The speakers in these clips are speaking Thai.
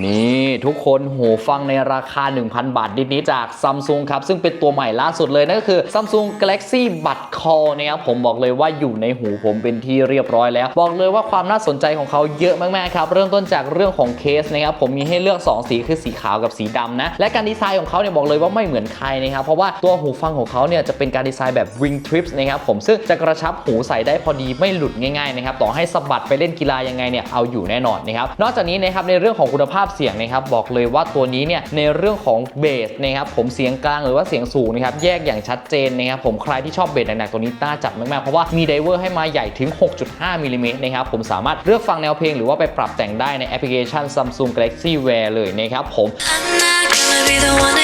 นี่ ทุกคนหูฟังในราคา 1,000 บาทนิดๆจากซัมซุงครับ ซึ่งเป็นตัวใหม่ล่าสุดเลย นั่นก็คือ Samsung Galaxy Bud Call นะครับผมบอกเลยว่าอยู่ในหูผมเป็นที่เรียบร้อยแล้ว บอกเลยว่าความน่าสนใจของเขาเยอะมากๆครับ เริ่มต้นจากเรื่องของเคสนะครับผมมีให้เลือก 2 สีคือสีขาวกับสีดำนะ และการดีไซน์ของเขาเนี่ยบอกเลยว่าไม่เหมือนใครนะครับเพราะว่าตัวหูฟังของเขาเนี่ยจะเป็นการดีไซน์แบบ Wing Trips นะครับผมซึ่งจะกระชับหูใส่ได้พอดีไม่หลุดง่ายๆนะครับต่อให้สะบัดไปเล่นกีฬายังไงเนี่ยเอาอยู่แน่นอนนะครับนอกจากนี้นะครับในเรื่องของคุณภาพเสียงนะครับบอกเลยว่าตัวนี้เนี่ยในเรื่องของเบสนะครับผมเสียงกลางหรือว่าเสียงสูงนะครับแยกอย่างชัดเจนนะครับผมใครที่ชอบเบสหนักๆตัวนี้น่าจับมากๆเพราะว่ามีไดเวอร์ให้มาใหญ่ถึง 6.5มิลลิเมตรนะครับผมสามารถเลือกฟังแนวเพลงหรือว่าไปปรับแต่งได้ในแอปพลิเคชัน Samsung Galaxy Wear เลยนะครับผม I'm not gonna be the one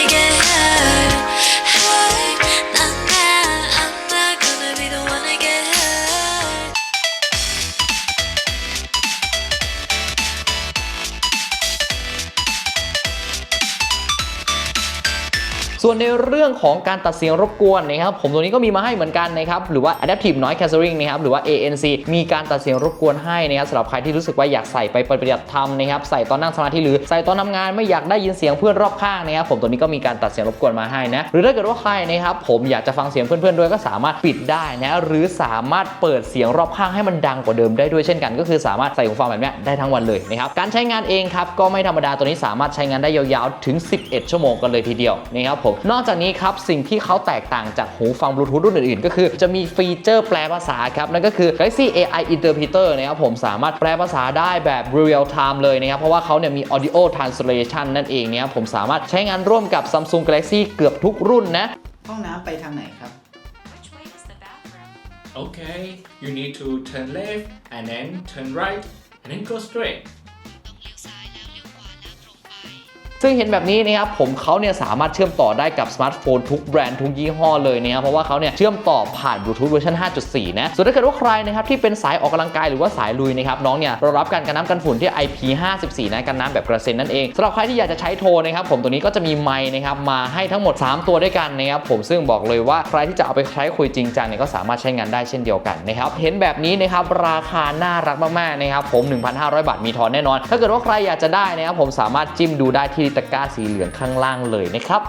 ส่วนในเรื่องของการตัดเสียงรบกวนนะครับผมตัวนี้ก็มีมาให้เหมือนกันนะครับหรือว่า Adaptive Noise Cancelling นะครับหรือว่า ANC มีการตัดเสียงรบกวนให้นะครับสำหรับใครที่รู้สึกว่าอยากใส่ไปปฏิบัติธรรมนะครับใส่ตอนนั่งสมาธิหรือใส่ตอนทำงานไม่อยากได้ยินเสียงเพื่อนรอบข้างนะครับผมตัวนี้ก็มีการตัดเสียงรบกวนมาให้นะหรือถ้าเกิดว่าใครนะครับผมอยากจะฟังเสียงเพื่อนๆด้วยก็สามารถปิดได้นะหรือสามารถเปิดเสียงรอบข้างให้มันดังกว่าเดิมได้ด้วยเช่นกัน ก็คือสามารถใส่หูฟังแบบนี้ได้ทั้งวันเลยนะครับการใช้งานเองครับก็ไม่ธรรมดาตัวนี้สามารถใช้งานได้ยาวๆถึง 11 ชั่วโมงกันเลยทีเดียวนะครับผมนอกจากนี้ครับ สิ่งที่เขาแตกต่างจากหูฟังบลูทูธรุ่นอื่นๆ ก็คือจะมีฟีเจอร์แปลภาษาครับ นั่นก็คือ Galaxy AI Interpreter นะครับผมสามารถแปลภาษาได้แบบ real time เลยนะครับ เพราะว่าเขาเนี่ยมี audio translation นั่นเองนะครับผมสามารถใช้งานร่วมกับ Samsung Galaxy เกือบทุกรุ่นนะห้องน้ำไปทางไหนครับ Which way is the bathroom? Okay, you need to turn left and then turn right and then go straight. ซึ่งเห็นแบบนี้นะครับผมเขาเนี่ยสามารถเชื่อมต่อได้กับสมาร์ทโฟนทุกแบรนด์ทุกยี่ห้อเลยนะครับเพราะว่าเขาเนี่ยเชื่อมต่อผ่านบลูทูธเวอร์ชัน5.4 นะ ส่วนถ้าเกิดว่าใครนะครับที่เป็นสายออกกำลังกายหรือว่าสายลุยนะครับน้องเนี่ยรองรับการกันน้ำกันฝุ่นที่ IP54 นะกันน้ำแบบกระเซ็นนั่นเองสำหรับใครที่อยากจะใช้โทรนะครับผมตัวนี้ก็จะมีไมค์นะครับมาให้ทั้งหมด 3 ตัวด้วยกันนะครับผมซึ่งบอกเลยว่าใครที่จะเอาไปใช้คุยจริงจังเนี่ยก็สามารถใช้งานได้เช่นเดียวกันนะครับเห็นแบบนี้นะครับราคาน่ารักมากๆนะครับผม 1,500 บาทมีทอนแน่นอน ถ้าเกิดว่าใครอยากจะได้นะครับผมสามารถจิ้มดูได้ที่ตะกร้าสีเหลืองข้างล่างเลยนะครับ